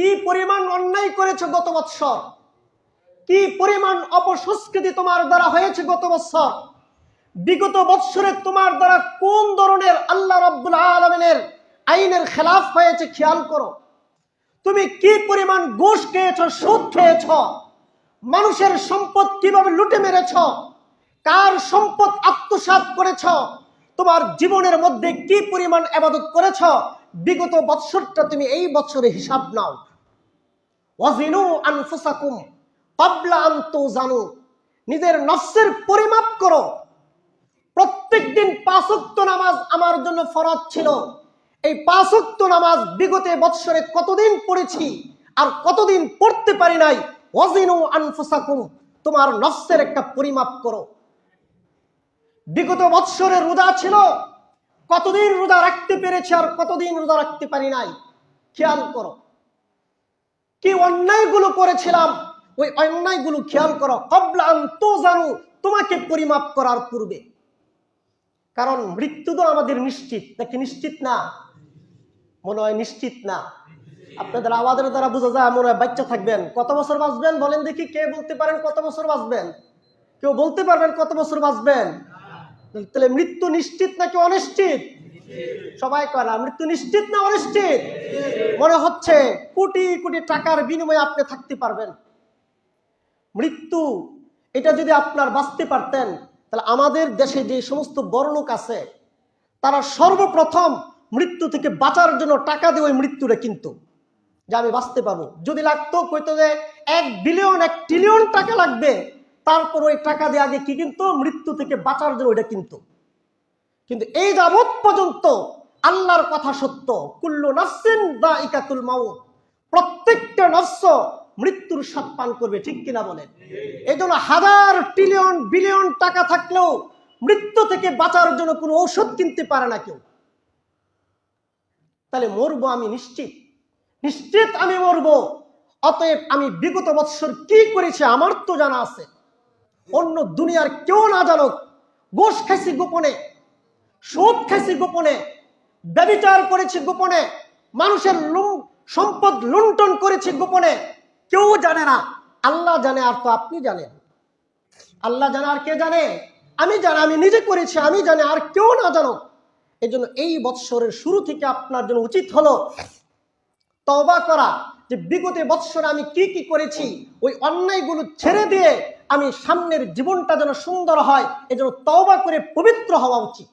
কি পরিমাণ অন্যায় করেছ গত বৎসর? কি পরিমাণ অপসংস্কৃতি তোমার দ্বারা হয়েছে গত বৎসর? বিগত বৎসরে তোমার দ্বারা কোন ধরনের আল্লাহ রব্বুল আলমিনের আইনের খেলাফ হয়েছে খেয়াল করো। তুমি কি পরিমাণ ঘুষ খেয়েছ, সুদ খেয়েছ? মানুষের সম্পদ কীভাবে লুটে মেরেছ? কার সম্পদ আত্মসাৎ করেছ? তোমার জীবনের মধ্যে কি পরিমাণ আবাদত করেছ? বিগত বৎসরটা তুমি এই বছরে হিসাব নাও। ওয়াজিনু আনফুসাকুম ক্বাবলা আন তুজানু। নিজের নফসের পরিমাপ করো। প্রত্যেক দিন পাঁচক্ত নামাজ আমার জন্য ফরজ ছিল। এই পাঁচক্ত নামাজ বিগত বৎসরে কতদিন পড়েছি আর কতদিন পড়তে পারি নাই? ওয়াজিনু আনফুসাকুম, তোমার নফসের একটা পরিমাপ করো। বিগত বৎসরে রোজা ছিল। কতদিন রোজা রাখতে পেরেছি আর কতদিন রোজা রাখতে পারি নাই? খেয়াল করো। অন্যায়গুলো করেছিলাম, ওই অন্যায়গুলো খেয়াল করো। কবলা তো জানু তোমাকে পরিমাপ করার পূর্বে। কারণ মৃত্যু তো আমাদের নিশ্চিত। নাকি নিশ্চিত না? মনে হয় নিশ্চিত না। আপনাদের আওয়াজের দ্বারা বোঝা যায়, মনে হয় বাচ্চা থাকবেন। কত বছর বাঁচবেন? বলেন দেখি কে বলতে পারেন কত বছর বাঁচবেন? কেউ বলতে পারবেন কত বছর বাঁচবেন? তাহলে মৃত্যু নিশ্চিত নাকি অনিশ্চিত? সবাই না, মৃত্যু নিশ্চিত না অনিশ্চিত? মনে হচ্ছে কোটি কোটি টাকার বিনিময়ে আপনি থাকতে পারবেন। মৃত্যু, এটা যদি আপনার বাঁচতে পারতেন, তাহলে আমাদের দেশে যে সমস্ত বড়লোক আছে, তারা সর্বপ্রথম মৃত্যু থেকে বাঁচার জন্য টাকা দিয়ে ওই মৃত্যুটা কিন্তু, যে আমি বাঁচতে পারব। যদি লাগতো, কইতো যে এক বিলিয়ন এক ট্রিলিয়ন টাকা লাগবে, তারপর ওই টাকা দিয়ে আগে কি কিন্তু? মৃত্যু থেকে বাঁচার জন্য ওইটা কিন্তু। কিন্তু এই যাবৎ পর্যন্ত আল্লাহর কথা সত্য। কুল্লু নাফসিন বা ইকাতুল মাউত। প্রত্যেকটা নফস মৃত্যুর স্বাদ পান করবে, ঠিক কিনা বলেন? এই জন্য হাজার ট্রিলিয়ন, বিলিয়ন টাকা থাকলেও মৃত্যু থেকে বাঁচার জন্য কোনো ঔষধ কিনতে পারে না কেউ। তাহলে মরবো আমি নিশ্চিত? নিশ্চিত আমি মরবো। অতএব আমি বিগত বৎসর কি করেছি আমার তো জানা আছে। অন্য দুনিয়ার কেউ না জানুক। গোশ খাইছি গোপনে সুদ খাইছি গোপনে ব্যবিচার করেছি গোপনে, মানুষের সম্পদ লুণ্ঠন করেছি গোপনে, কেউ জানে না। আল্লাহ জানে আর তো আপনি জানেন। আল্লাহ জানে আর কে জানে? আমি জানি, আমি নিজে করেছি, আমি জানি, আর কেউ না জানো এই জন্য এই বৎসরের শুরু থেকে আপনার জন্য উচিত হলো তওবা করা, যে বিগত বৎসরে আমি কি কি করেছি, ওই অন্যায়গুলো ছেড়ে দিয়ে আমি সামনের জীবনটা যেন সুন্দর হয়, এজন্য তওবা করে পবিত্র হওয়া উচিত।